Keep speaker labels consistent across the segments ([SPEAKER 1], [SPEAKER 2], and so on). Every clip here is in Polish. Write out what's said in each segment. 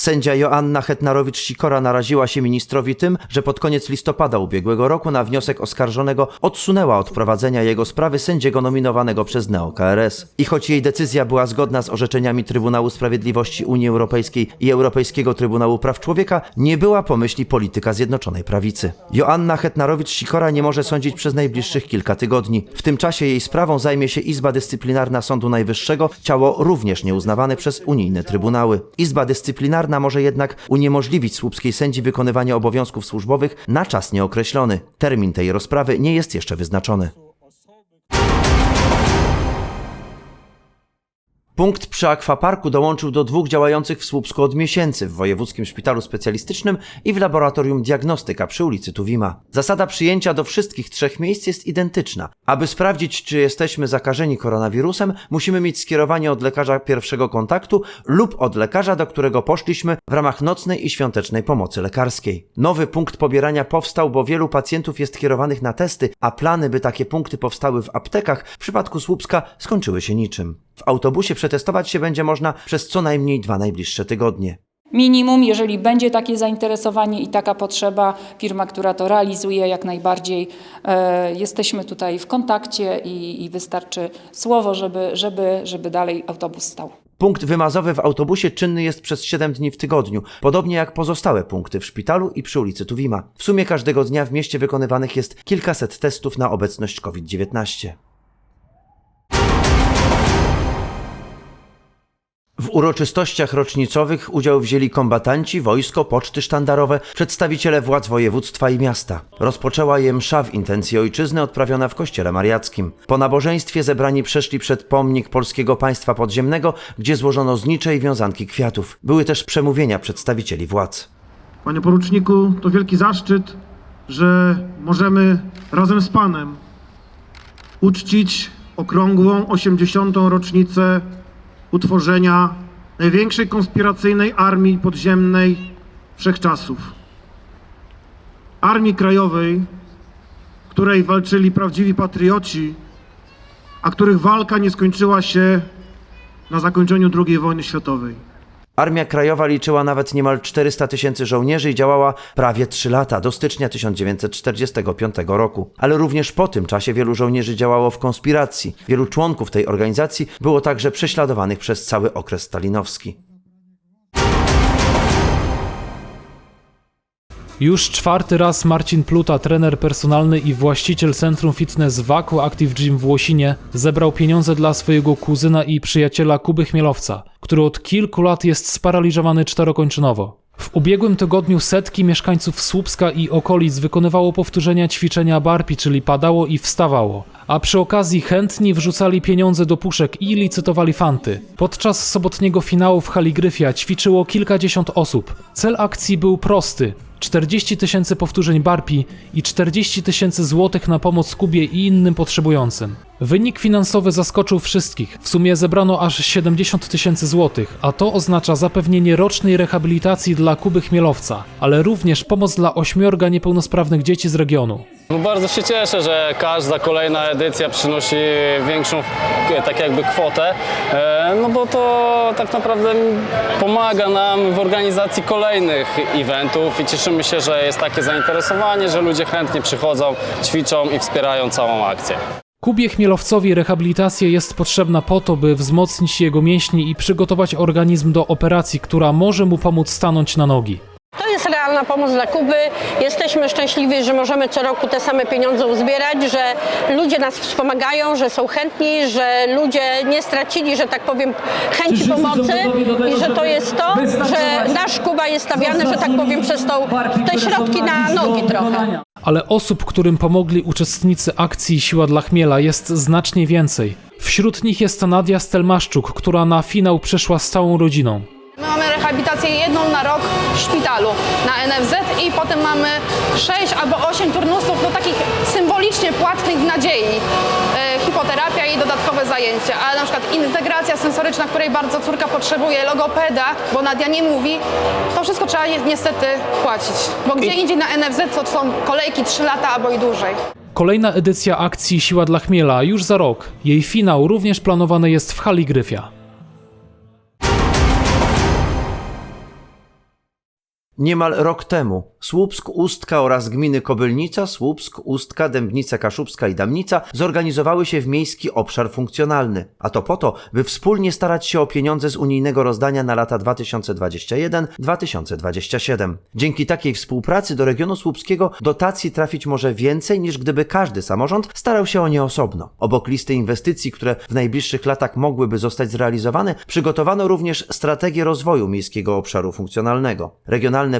[SPEAKER 1] Sędzia Joanna Hetnarowicz-Sikora naraziła się ministrowi tym, że pod koniec listopada ubiegłego roku na wniosek oskarżonego odsunęła od prowadzenia jego sprawy sędziego nominowanego przez NeoKRS. I choć jej decyzja była zgodna z orzeczeniami Trybunału Sprawiedliwości Unii Europejskiej i Europejskiego Trybunału Praw Człowieka, nie była pomyśli polityka Zjednoczonej Prawicy. Joanna Hetnarowicz-Sikora nie może sądzić przez najbliższych kilka tygodni. W tym czasie jej sprawą zajmie się Izba Dyscyplinarna Sądu Najwyższego, ciało również nieuznawane przez unijne trybunały. Izba Dyscyplinarna może jednak uniemożliwić słupskiej sędzi wykonywanie obowiązków służbowych na czas nieokreślony. Termin tej rozprawy nie jest jeszcze wyznaczony. Punkt przy akwaparku dołączył do dwóch działających w Słupsku od miesięcy w Wojewódzkim Szpitalu Specjalistycznym i w Laboratorium Diagnostyka przy ulicy Tuwima. Zasada przyjęcia do wszystkich trzech miejsc jest identyczna. Aby sprawdzić, czy jesteśmy zakażeni koronawirusem, musimy mieć skierowanie od lekarza pierwszego kontaktu lub od lekarza, do którego poszliśmy w ramach nocnej i świątecznej pomocy lekarskiej. Nowy punkt pobierania powstał, bo wielu pacjentów jest kierowanych na testy, a plany, by takie punkty powstały w aptekach, w przypadku Słupska skończyły się niczym. W autobusie przetestować się będzie można przez co najmniej dwa najbliższe tygodnie.
[SPEAKER 2] Minimum, jeżeli będzie takie zainteresowanie i taka potrzeba, firma, która to realizuje, jak najbardziej e, jesteśmy tutaj w kontakcie i, i wystarczy słowo, żeby, żeby, żeby dalej autobus stał.
[SPEAKER 1] Punkt wymazowy w autobusie czynny jest przez 7 dni w tygodniu, podobnie jak pozostałe punkty w szpitalu i przy ulicy Tuwima. W sumie każdego dnia w mieście wykonywanych jest kilkaset testów na obecność COVID-19. W uroczystościach rocznicowych udział wzięli kombatanci, wojsko, poczty sztandarowe, przedstawiciele władz województwa i miasta. Rozpoczęła je msza w intencji ojczyzny odprawiona w kościele mariackim. Po nabożeństwie zebrani przeszli przed pomnik Polskiego Państwa Podziemnego, gdzie złożono znicze i wiązanki kwiatów. Były też przemówienia przedstawicieli władz.
[SPEAKER 3] Panie poruczniku, to wielki zaszczyt, że możemy razem z Panem uczcić okrągłą 80. rocznicę utworzenia największej konspiracyjnej armii podziemnej wszechczasów. Armii Krajowej, w której walczyli prawdziwi patrioci, a których walka nie skończyła się na zakończeniu II wojny światowej.
[SPEAKER 1] Armia Krajowa liczyła nawet niemal 400 tysięcy żołnierzy i działała prawie 3 lata, do stycznia 1945 roku. Ale również po tym czasie wielu żołnierzy działało w konspiracji. Wielu członków tej organizacji było także prześladowanych przez cały okres stalinowski.
[SPEAKER 4] Już czwarty raz Marcin Pluta, trener personalny i właściciel Centrum Fitness Waku Active Gym w Łosinie, zebrał pieniądze dla swojego kuzyna i przyjaciela Kuby Chmielowca, który od kilku lat jest sparaliżowany czterokończynowo. W ubiegłym tygodniu setki mieszkańców Słupska i okolic wykonywało powtórzenia ćwiczenia barpi, czyli padało i wstawało, a przy okazji chętni wrzucali pieniądze do puszek i licytowali fanty. Podczas sobotniego finału w hali Gryfia ćwiczyło kilkadziesiąt osób. Cel akcji był prosty. 40 tysięcy powtórzeń barpi i 40 tysięcy złotych na pomoc Kubie i innym potrzebującym. Wynik finansowy zaskoczył wszystkich. W sumie zebrano aż 70 tysięcy złotych, a to oznacza zapewnienie rocznej rehabilitacji dla Kuby Chmielowca, ale również pomoc dla ośmiorga niepełnosprawnych dzieci z regionu.
[SPEAKER 5] No bardzo się cieszę, że każda kolejna edycja przynosi większą tak jakby kwotę, e, no bo to tak naprawdę pomaga nam w organizacji kolejnych eventów i cieszymy się, że jest takie zainteresowanie, że ludzie chętnie przychodzą, ćwiczą i wspierają całą akcję.
[SPEAKER 4] Kubie Chmielowcowi rehabilitacja jest potrzebna po to, by wzmocnić jego mięśnie i przygotować organizm do operacji, która może mu pomóc stanąć na nogi.
[SPEAKER 6] Realna pomoc dla Kuby. Jesteśmy szczęśliwi, że możemy co roku te same pieniądze uzbierać, że ludzie nas wspomagają, że są chętni, że ludzie nie stracili, że tak powiem, chęci pomocy i że to jest to, że nasz Kuba jest stawiany, że tak powiem, przez tą, te środki na nogi trochę.
[SPEAKER 4] Ale osób, którym pomogli uczestnicy akcji Siła dla Chmiela jest znacznie więcej. Wśród nich jest Nadia Stelmaszczuk, która na finał przyszła z całą rodziną.
[SPEAKER 7] My mamy rehabilitację jedną na szpitalu na NFZ i potem mamy 6 albo 8 turnusów, no takich symbolicznie płatnych w nadziei. E, hipoterapia i dodatkowe zajęcia, ale na przykład integracja sensoryczna, której bardzo córka potrzebuje, logopeda, bo Nadia nie mówi, to wszystko trzeba niestety płacić. Bo gdzie indziej na NFZ to są kolejki 3 lata albo i dłużej.
[SPEAKER 4] Kolejna edycja akcji Siła dla Chmiela już za rok. Jej finał również planowany jest w hali Gryfia.
[SPEAKER 1] Niemal rok temu Słupsk, Ustka oraz gminy Kobylnica, Słupsk, Ustka, Dębnica Kaszubska i Damnica zorganizowały się w miejski obszar funkcjonalny. A to po to, by wspólnie starać się o pieniądze z unijnego rozdania na lata 2021-2027. Dzięki takiej współpracy do regionu słupskiego dotacji trafić może więcej niż gdyby każdy samorząd starał się o nie osobno. Obok listy inwestycji, które w najbliższych latach mogłyby zostać zrealizowane, przygotowano również strategię rozwoju miejskiego obszaru funkcjonalnego.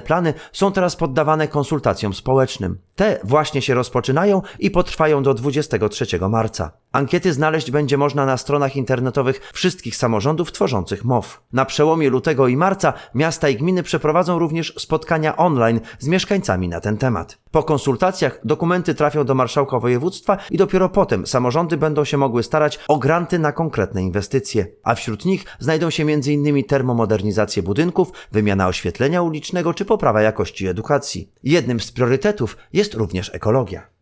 [SPEAKER 1] Plany są teraz poddawane konsultacjom społecznym. Te właśnie się rozpoczynają i potrwają do 23 marca. Ankiety znaleźć będzie można na stronach internetowych wszystkich samorządów tworzących MOW. Na przełomie lutego i marca miasta i gminy przeprowadzą również spotkania online z mieszkańcami na ten temat. Po konsultacjach dokumenty trafią do marszałka województwa i dopiero potem samorządy będą się mogły starać o granty na konkretne inwestycje. A wśród nich znajdą się m.in. termomodernizacje budynków, wymiana oświetlenia ulicznego czy poprawa jakości edukacji. Jednym z priorytetów jest również ekologia.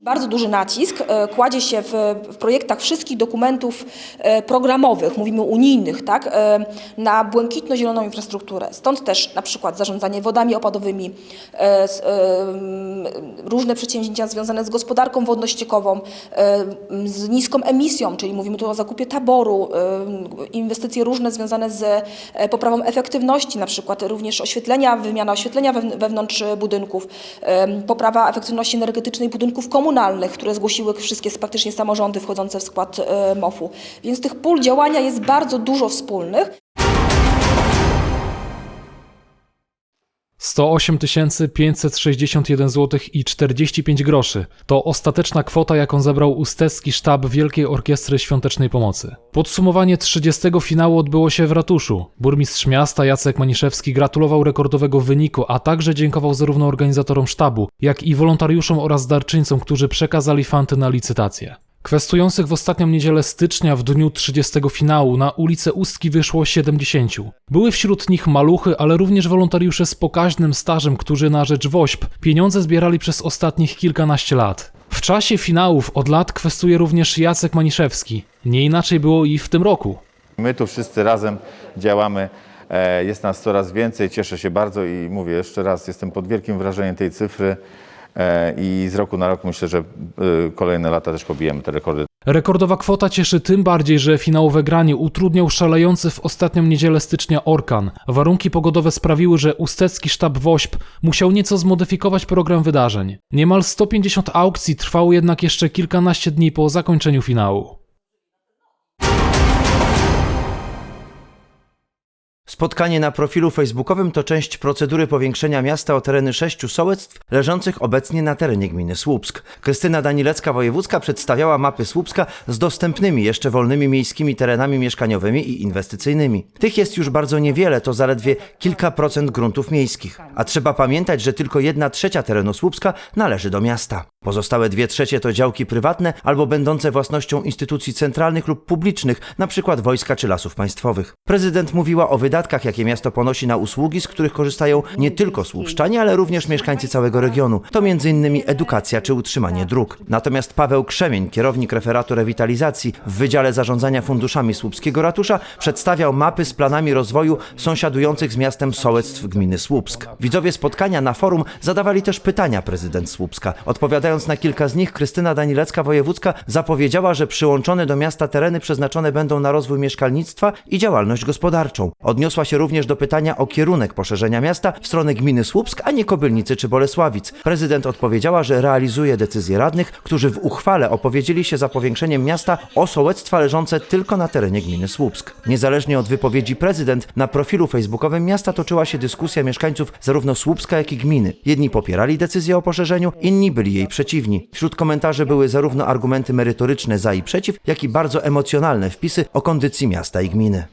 [SPEAKER 8] Bardzo duży nacisk e, kładzie się w, w projektach wszystkich dokumentów e, programowych, mówimy unijnych, tak, e, na błękitno-zieloną infrastrukturę. Stąd też na przykład zarządzanie wodami opadowymi, różne przedsięwzięcia związane z gospodarką wodno-ściekową, z niską emisją, czyli mówimy tu o zakupie taboru, inwestycje różne związane z poprawą efektywności, na przykład również oświetlenia, wymiana oświetlenia wewn- wewnątrz budynków, poprawa efektywności energetycznej budynków komunalnych, które zgłosiły wszystkie praktycznie samorządy wchodzące w skład e, MOF-u. Więc tych pól działania jest bardzo dużo wspólnych.
[SPEAKER 4] 108 561 zł i 45 groszy to ostateczna kwota, jaką zebrał ustecki sztab Wielkiej Orkiestry Świątecznej Pomocy. Podsumowanie 30 finału odbyło się w ratuszu. Burmistrz miasta Jacek Maniszewski gratulował rekordowego wyniku, a także dziękował zarówno organizatorom sztabu, jak i wolontariuszom oraz darczyńcom, którzy przekazali fanty na licytację. Kwestujących w ostatnią niedzielę stycznia w dniu 30 finału na ulicę Ustki wyszło 70. Były wśród nich maluchy, ale również wolontariusze z pokaźnym stażem, którzy na rzecz WOŚP pieniądze zbierali przez ostatnich kilkanaście lat. W czasie finałów od lat kwestuje również Jacek Maniszewski. Nie inaczej było i w tym roku.
[SPEAKER 9] My tu wszyscy razem działamy. E, Jest nas coraz więcej, cieszę się bardzo i mówię jeszcze raz, jestem pod wielkim wrażeniem tej cyfry i z roku na rok myślę, że e, kolejne lata też pobijemy te rekordy.
[SPEAKER 4] Rekordowa kwota cieszy tym bardziej, że finałowe granie utrudniał szalejący w ostatnią niedzielę stycznia orkan. Warunki pogodowe sprawiły, że ustecki sztab WOŚP musiał nieco zmodyfikować program wydarzeń. Niemal 150 aukcji trwało jednak jeszcze kilkanaście dni po zakończeniu finału.
[SPEAKER 1] Spotkanie na profilu facebookowym to część procedury powiększenia miasta o tereny sześciu sołectw leżących obecnie na terenie gminy Słupsk. Krystyna Danilecka-Wojewódzka przedstawiała mapy Słupska z dostępnymi jeszcze wolnymi miejskimi terenami mieszkaniowymi i inwestycyjnymi. Tych jest już bardzo niewiele, to zaledwie kilka procent gruntów miejskich. A trzeba pamiętać, że tylko jedna trzecia terenu Słupska należy do miasta. Pozostałe dwie trzecie to działki prywatne albo będące własnością instytucji centralnych lub publicznych, np. wojska czy lasów państwowych. Prezydent mówiła o wydatkach, jakie miasto ponosi na usługi, z których korzystają nie tylko słupszczanie, ale również mieszkańcy całego regionu. To m.in. edukacja czy utrzymanie dróg. Natomiast Paweł Krzemień, kierownik referatu rewitalizacji w Wydziale Zarządzania Funduszami Słupskiego Ratusza, przedstawiał mapy z planami rozwoju sąsiadujących z miastem sołectw gminy Słupsk. Widzowie spotkania na forum zadawali też pytania prezydent Słupska. Odpowiadając na kilka z nich, Krystyna Danilecka-Wojewódzka zapowiedziała, że przyłączone do miasta tereny przeznaczone będą na rozwój mieszkalnictwa i działalność gospodarczą. Odniosła się również do pytania o kierunek poszerzenia miasta w stronę gminy Słupsk, a nie Kobylnicy czy Bolesławic. Prezydent odpowiedziała, że realizuje decyzje radnych, którzy w uchwale opowiedzieli się za powiększeniem miasta o sołectwa leżące tylko na terenie gminy Słupsk. Niezależnie od wypowiedzi prezydent, na profilu facebookowym miasta toczyła się dyskusja mieszkańców zarówno Słupska, jak i gminy. Jedni popierali decyzję o poszerzeniu, inni byli jej przeciwni. Wśród komentarzy były zarówno argumenty merytoryczne za i przeciw, jak i bardzo emocjonalne wpisy o kondycji miasta i gminy.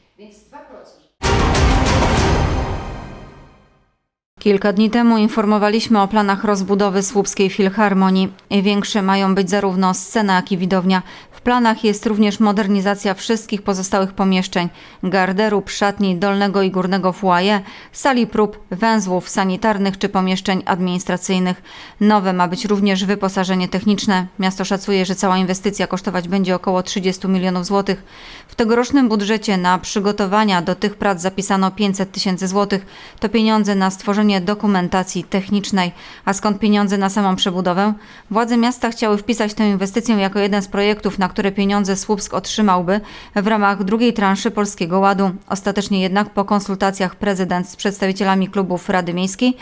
[SPEAKER 10] Kilka dni temu informowaliśmy o planach rozbudowy Słupskiej Filharmonii. Większe mają być zarówno scena, jak i widownia. Planach jest również modernizacja wszystkich pozostałych pomieszczeń, garderób, szatni, dolnego i górnego foyer, sali prób, węzłów sanitarnych czy pomieszczeń administracyjnych. Nowe ma być również wyposażenie techniczne. Miasto szacuje, że cała inwestycja kosztować będzie około 30 milionów złotych. W tegorocznym budżecie na przygotowania do tych prac zapisano 500 tysięcy złotych. To pieniądze na stworzenie dokumentacji technicznej. A skąd pieniądze na samą przebudowę? Władze miasta chciały wpisać tę inwestycję jako jeden z projektów, na które pieniądze Słupsk otrzymałby w ramach drugiej transzy Polskiego Ładu. Ostatecznie jednak po konsultacjach prezydent z przedstawicielami klubów Rady Miejskiej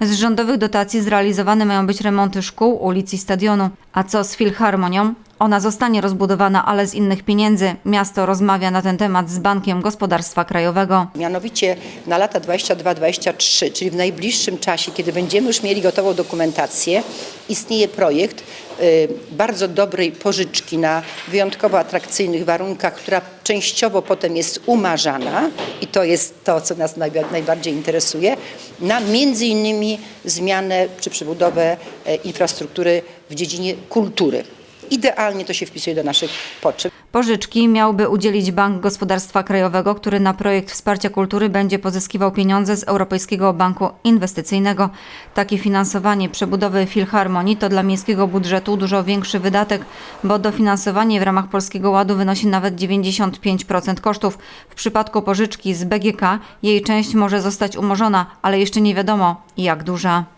[SPEAKER 10] z rządowych dotacji zrealizowane mają być remonty szkół, ulic i stadionu. A co z Filharmonią? Ona zostanie rozbudowana, ale z innych pieniędzy. Miasto rozmawia na ten temat z Bankiem Gospodarstwa Krajowego.
[SPEAKER 11] Mianowicie na lata 22-23, czyli w najbliższym czasie, kiedy będziemy już mieli gotową dokumentację, istnieje projekt y, bardzo dobrej pożyczki na wyjątkowo atrakcyjnych warunkach, która częściowo potem jest umarzana i to jest to, co nas najba- najbardziej interesuje, na między innymi zmianę czy przebudowę e, infrastruktury w dziedzinie kultury. Idealnie to się wpisuje do naszych potrzeb.
[SPEAKER 10] Pożyczki miałby udzielić Bank Gospodarstwa Krajowego, który na projekt wsparcia kultury będzie pozyskiwał pieniądze z Europejskiego Banku Inwestycyjnego. Takie finansowanie przebudowy Filharmonii to dla miejskiego budżetu dużo większy wydatek, bo dofinansowanie w ramach Polskiego Ładu wynosi nawet 95% kosztów. W przypadku pożyczki z BGK jej część może zostać umorzona, ale jeszcze nie wiadomo jak duża.